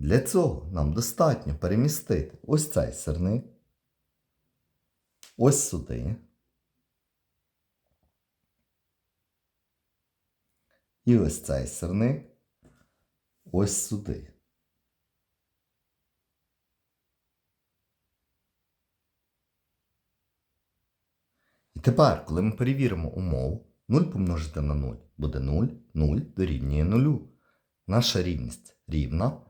Для цього нам достатньо перемістити ось цей сирник, ось сюди. І ось цей сирник ось сюди. І тепер, коли ми перевіримо умову, 0 помножити на 0 буде 0, 0 дорівнює 0. Наша рівність рівна.